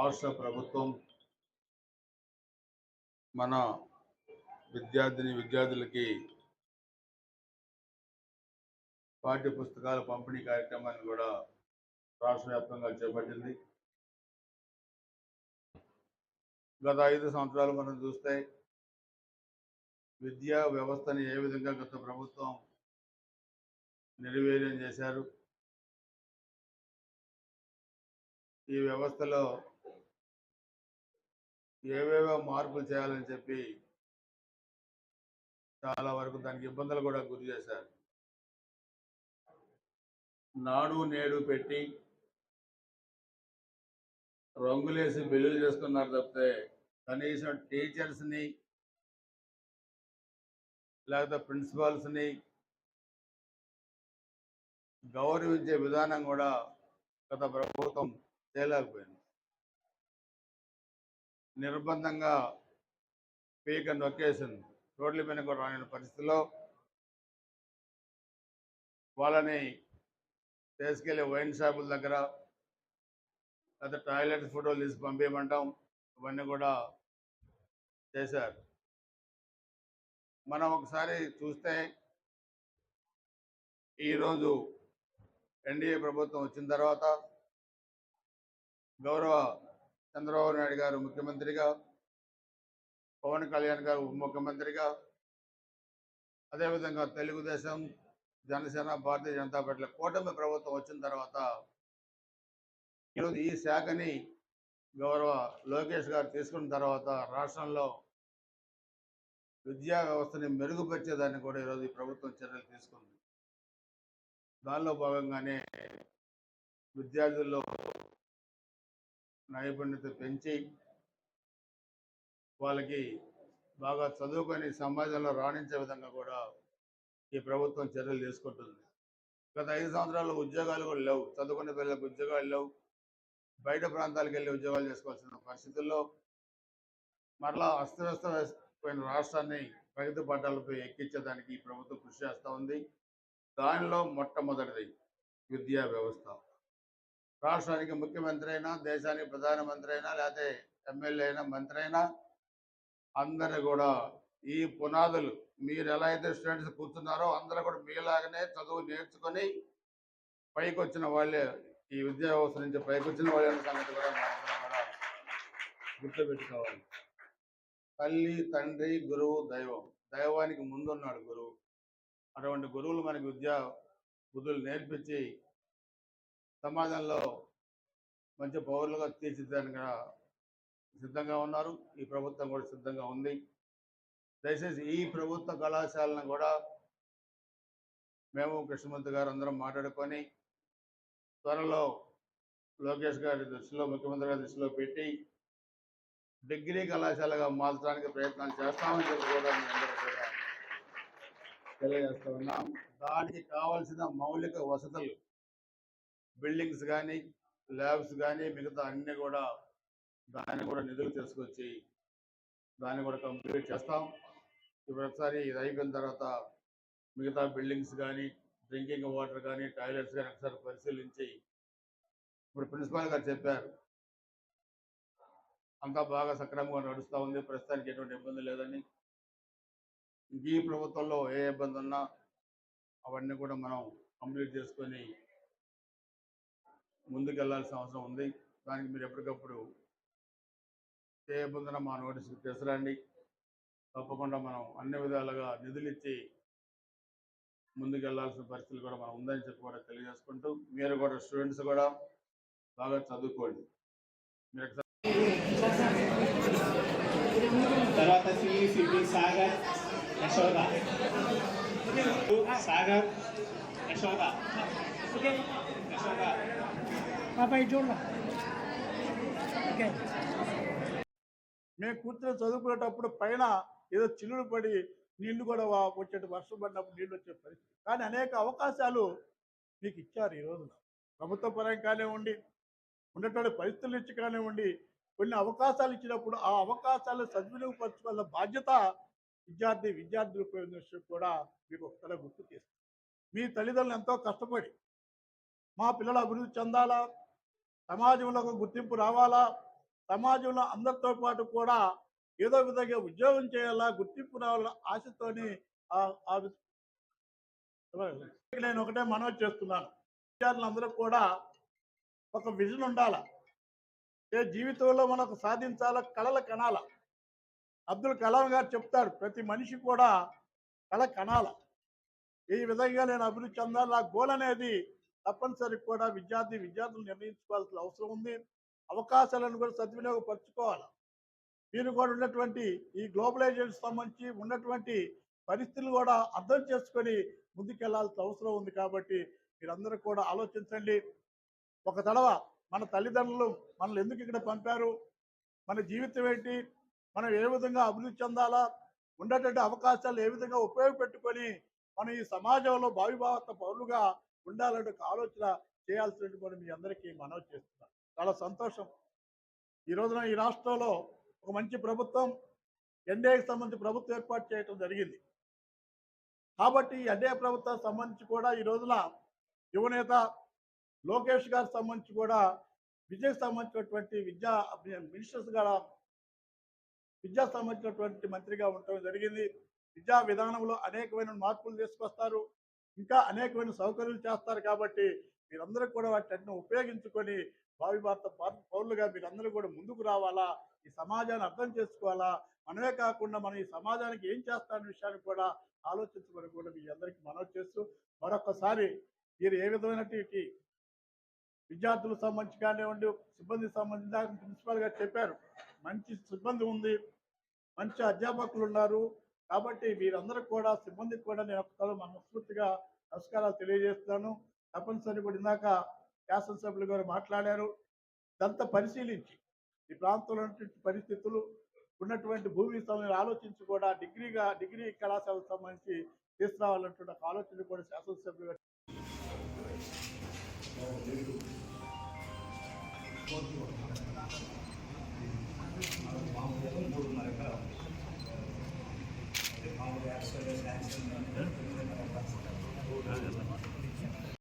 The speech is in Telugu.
రాష్ట్ర ప్రభుత్వం మన విద్యార్థిని విద్యార్థులకి పాఠ్య పుస్తకాల పంపిణీ కార్యక్రమాన్ని కూడా రాష్ట్ర వ్యాప్తంగా చేపట్టింది. గత ఐదు సంవత్సరాలు మనం చూస్తే విద్యా వ్యవస్థని ఏ విధంగా గత ప్రభుత్వం నిర్వీర్యం చేశారు. ఈ వ్యవస్థలో ఏవేవో మార్పులు చేయాలని చెప్పి చాలా వరకు దానికి ఇబ్బందులు కూడా గురి చేశారు. నాడు నేడు పెట్టి రంగులేసి బిల్లులు చేస్తున్నారు తప్పితే కనీసం టీచర్స్ని లేకపోతే ప్రిన్సిపాల్స్ని గౌరవించే విధానం కూడా గత ప్రభుత్వం చేయలేకపోయింది. నిర్బంధంగా పీక నొక్కేసింది. రోడ్ల మీద కూడా రాని పరిస్థితిలో వాళ్ళని తీసుకెళ్ళి వైన్ షాపుల దగ్గర లేదా టాయిలెట్ ఫోటోలు తీసి పంపించమంటాం ఇవన్నీ కూడా చేశారు. మనం ఒకసారి చూస్తే ఈరోజు ఎన్డీఏ ప్రభుత్వం వచ్చిన తర్వాత గౌరవ చంద్రబాబు నాయుడు గారు ముఖ్యమంత్రిగా పవన్ కళ్యాణ్ గారు ఉప ముఖ్యమంత్రిగా అదేవిధంగా తెలుగుదేశం జనసేన భారతీయ జనతా పార్టీల కూటమి ప్రభుత్వం వచ్చిన తర్వాత ఈరోజు ఈ శాఖని గౌరవ లోకేష్ గారు తీసుకున్న తర్వాత రాష్ట్రంలో విద్యా వ్యవస్థని మెరుగుపరిచేదాన్ని కూడా ఈరోజు ఈ ప్రభుత్వం చర్యలు తీసుకుంది. దానిలో భాగంగానే విద్యార్థుల్లో నైపుణ్యత పెంచి వాళ్ళకి బాగా చదువుకొని సమాజంలో రాణించే విధంగా కూడా ఈ ప్రభుత్వం చర్యలు తీసుకుంటుంది. గత ఐదు సంవత్సరాలు ఉద్యోగాలు కూడా లేవు. చదువుకునే పిల్లలకు ఉద్యోగాలు లేవు. బయట ప్రాంతాలకు వెళ్ళి ఉద్యోగాలు చేసుకోవాల్సిన పరిస్థితుల్లో మరలా అస్తవ్యస్తమైన రాష్ట్రాన్ని ప్రగతి పట్టాలపై ఎక్కించేదానికి ఈ ప్రభుత్వం కృషి చేస్తూ ఉంది. దానిలో మొట్టమొదటిది విద్యా వ్యవస్థ. రాష్ట్రానికి ముఖ్యమంత్రి అయినా దేశానికి ప్రధానమంత్రి అయినా లేకపోతే ఎమ్మెల్యే అయినా మంత్రి అయినా అందరూ కూడా ఈ పునాదులు మీరు ఎలా అయితే స్టూడెంట్స్ కూర్చున్నారో అందరూ కూడా మీలాగనే చదువు నేర్చుకొని పైకి వచ్చిన వాళ్ళే ఈ విద్యా వ్యవస్థ నుంచి పైకి వచ్చిన వాళ్ళే సంగతి కూడా కూడా గుర్తుపెట్టుకోవాలి. తల్లి తండ్రి గురువు దైవం. దైవానికి ముందున్నాడు గురువు. అటువంటి గురువులు మనకి విద్యా బుద్ధులు నేర్పించి సమాజంలో మంచి పౌరులుగా తీర్చిద్దానికి కూడా సిద్ధంగా ఉన్నారు. ఈ ప్రభుత్వం కూడా సిద్ధంగా ఉంది. దయచేసి ఈ ప్రభుత్వ కళాశాలను కూడా మేము కృష్ణమూర్తి గారు అందరం మాట్లాడుకొని త్వరలో లోకేష్ గారి దృష్టిలో ముఖ్యమంత్రి గారి దృష్టిలో పెట్టి డిగ్రీ కళాశాలగా మార్చడానికి ప్రయత్నాలు చేస్తామని చెప్పి కూడా తెలియజేస్తూ తెలియజేస్తా ఉన్నాం. దానికి కావాల్సిన మౌలిక వసతులు బిల్డింగ్స్ కానీ ల్యాబ్స్ కానీ మిగతా అన్నీ కూడా దాన్ని కూడా నిధులు తీసుకొచ్చి దాన్ని కూడా కంప్లీట్ చేస్తాం. ఇప్పుడు ఒకసారి ఇది అయిపోయిన తర్వాత మిగతా బిల్డింగ్స్ కానీ డ్రింకింగ్ వాటర్ కానీ టాయిలెట్స్ కానీ ఒకసారి పరిశీలించి ఇప్పుడు ప్రిన్సిపాల్ గారు చెప్పారు. అంతా బాగా సక్రమంగా నడుస్తూ ఉంది. ప్రస్తుతానికి ఎటువంటి ఇబ్బంది లేదని. ఈ ప్రభుత్వంలో ఏ ఇబ్బంది ఉన్నా అవన్నీ కూడా మనం కంప్లీట్ చేసుకొని ముందుకెళ్ళాల్సిన అవసరం ఉంది. దానికి మీరు ఎప్పటికప్పుడు ఏ మా నోటీస్కి తీసుకురండి తప్పకుండా మనం అన్ని విధాలుగా నిధులిచ్చి ముందుకెళ్ళాల్సిన ముందుకు వెళ్ళాల్సిన పరిస్థితులు కూడా మనం ఉందని చెప్పి కూడా తెలియజేసుకుంటూ మీరు కూడా స్టూడెంట్స్ కూడా బాగా చదువుకోండి. మీరు తర్వాత సిఈసిపి సాగర్ యశోద. సాగర్ యశోద. యశోద. బాబాయ్ చూడ మేము కూర్చొని చదువుకునేటప్పుడు పైన ఏదో చిల్లులు పడి నీళ్ళు కూడా వా- వచ్చేటి వర్షం పడినప్పుడు నీళ్ళు వచ్చే పరిస్థితి. కానీ అనేక అవకాశాలు మీకు ఇచ్చారు ఈ రోజున. ప్రభుత్వ పరంగా కానివ్వండి ఉన్నటువంటి పరిస్థితుల నుంచి కానివ్వండి కొన్ని అవకాశాలు ఇచ్చినప్పుడు ఆ అవకాశాలను సద్వినియోగపరచుకోవాల్సిన బాధ్యత విద్యార్థి విద్యార్థుల ఉపయోగించడం కూడా మీకు ఒకసారి గుర్తు చేస్తాను మీ తల్లిదండ్రులు ఎంతో కష్టపడి మా పిల్లలు అభివృద్ధి చెందాలా? సమాజంలో ఒక గుర్తింపు రావాలా? సమాజంలో అందరితో పాటు కూడా ఏదో విధంగా ఉద్యోగం చేయాలా? గుర్తింపు రావాలా ఆశతోని నేను ఒకటే మనవి చేస్తున్నాను. విద్యార్థులందరూ కూడా ఒక విజన్ ఉండాల? ఏ జీవితంలో మనకు సాధించాల? కళల కనాల? అబ్దుల్ కలాం గారు చెప్తాడు ప్రతి మనిషి కూడా కళ కనాల ఈ విధంగా నేను అభివృద్ధి చెందాలి. నా గోల్ అనేది తప్పనిసరి కూడా విద్యార్థి విద్యార్థులు నిర్ణయించుకోవాల్సిన అవసరం ఉంది. అవకాశాలను కూడా సద్వినియోగపరచుకోవాలి? మీరు కూడా ఉన్నటువంటి ఈ గ్లోబలైజేషన్ సంబంధించి ఉన్నటువంటి పరిస్థితులు కూడా అర్థం చేసుకొని ముందుకెళ్ళాల్సిన అవసరం ఉంది కాబట్టి మీరందరూ కూడా ఆలోచించండి. ఒక తడవ మన తల్లిదండ్రులు మనల్ని ఎందుకు ఇక్కడ పంపారు? మన జీవితం ఏంటి? మనం ఏ విధంగా అభివృద్ధి చెందాలా ఉండేటువంటి అవకాశాలు ఏ విధంగా ఉపయోగపెట్టుకొని మనం ఈ సమాజంలో భావిభావత పౌరులుగా ఉండాలనే ఒక ఆలోచన చేయాల్సినటువంటి మీ అందరికీ మనవి చేస్తున్నాను చాలా సంతోషం. ఈ రోజున ఈ రాష్ట్రంలో ఒక మంచి ప్రభుత్వం ఎన్డీఏకి సంబంధించి ప్రభుత్వం ఏర్పాటు చేయడం జరిగింది. కాబట్టి ఈ ఎన్డీఏ ప్రభుత్వానికి సంబంధించి కూడా ఈ రోజున యువనేత లోకేష్ గారికి సంబంధించి కూడా విద్యకు సంబంధించినటువంటి విద్యా మినిస్టర్స్ గారు విద్యా సంబంధించినటువంటి మంత్రిగా ఉండటం జరిగింది. విద్యా విధానంలో అనేకమైన మార్పులు తీసుకొస్తారు. ఇంకా అనేకమైన సౌకర్యాలు చేస్తారు కాబట్టి మీరందరూ కూడా వాటిని ఉపయోగించుకొని భావి భారత పౌరులుగా మీరందరూ కూడా ముందుకు రావాలా? ఈ సమాజాన్ని అర్థం చేసుకోవాలా? మనమే కాకుండా మనం ఈ సమాజానికి ఏం చేస్తామనే విషయాన్ని కూడా ఆలోచించుకొని కూడా మీ అందరికీ మనవి చేస్తూ మరొకసారి మీరు ఏ విధమైనటువంటి విద్యార్థులకు సంబంధించి కానివ్వండి సిబ్బందికి సంబంధించి ప్రిన్సిపాల్ గారు చెప్పారు. మంచి సిబ్బంది ఉంది మంచి అధ్యాపకులు ఉన్నారు. కాబట్టి మీరందరూ కూడా సిబ్బందికి కూడా నేను ఒకసారి మనస్ఫూర్తిగా నమస్కారాలు తెలియజేస్తాను తప్పనిసరి కూడా ఇందాక శాసనసభ్యులు గారు మాట్లాడారు. ఇదంతా పరిశీలించి ఈ ప్రాంతంలో ఉన్నటువంటి పరిస్థితులు ఉన్నటువంటి భూమి సమయం ఆలోచించి కూడా డిగ్రీగా డిగ్రీ కళాశాలకు సంబంధించి తీసుకురావాలన్నటువంటి ఒక ఆలోచన కూడా శాసనసభ్యులు గారు Yeah.